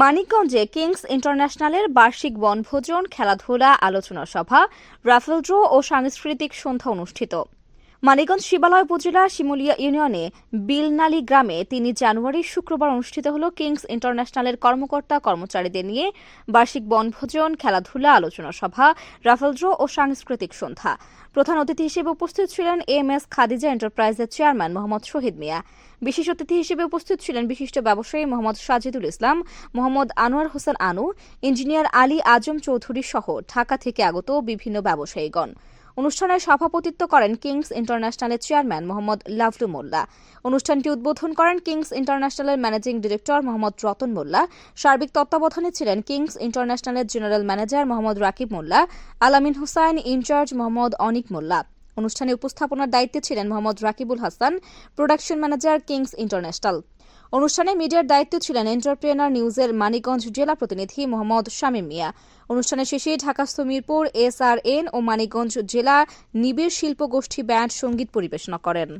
মানিকগঞ্জে কিংস ইন্টারন্যাশনালের বার্ষিক বনভোজন খেলাধুলা আলোচনা সভা রাফেল ড্র ও সাংস্কৃতিক সন্ধ্যা অনুষ্ঠিত। মানিকগঞ্জ শিবালয় উপজেলা শিমুলিয়া ইউনিয়নে বিলনালী গ্রামে তিনি জানুয়ারি শুক্রবার অনুষ্ঠিত হল কিংস ইন্টারন্যাশনালের কর্মকর্তা কর্মচারীদের নিয়ে বার্ষিক বনভোজন, খেলাধুলা, আলোচনা সভা, রাফেল ড্র ও সাংস্কৃতিক সন্ধ্যা। প্রধান অতিথি হিসেবে উপস্থিত ছিলেন এম এস খাদিজা এন্টারপ্রাইজের চেয়ারম্যান মোহাম্মদ শহীদ মিয়া। বিশেষ অতিথি হিসেবে উপস্থিত ছিলেন বিশিষ্ট ব্যবসায়ী মোহাম্মদ সাজিদুল ইসলাম, মোহাম্মদ আনোয়ার হোসেন আনু, ইঞ্জিনিয়ার আলী আজম চৌধুরী সহ ঢাকা থেকে আগত বিভিন্ন ব্যবসায়ীগণ। অনুষ্ঠানে সভাপতিত্ব করেন কিংস ইন্টারন্যাশনালের চেয়ারম্যান মোহাম্মদ লাভলু মোল্লা। অনুষ্ঠানটি উদ্বোধন করেন কিংস ইন্টারন্যাশনালের ম্যানেজিং ডিরেক্টর মোহাম্মদ রতন মোল্লা। সার্বিক তত্ত্বাবধানে ছিলেন Kings ইন্টারন্যাশনালের general manager Mohammad Rakib Molla. Alamin Hussain in-charge Mohammad Anik Molla. অনুষ্ঠানে উপস্থাপনার দায়িত্বে ছিলেন Mohammad Rakibul Hasan, production manager Kings International. অনুষ্ঠানে মিডিয়ার দায়িত্বে ছিলেন এন্টারপ্রেনার নিউজের মানিকগঞ্জ জেলা প্রতিনিধি মোহাম্মদ শামীম মিয়া। অনুষ্ঠানের শেষে ঢাকাস্থ মিরপুর, এসআরএন ও মানিকগঞ্জ জেলা নিবিড় শিল্প গোষ্ঠী ব্যান্ড সংগীত পরিবেশনা করেন।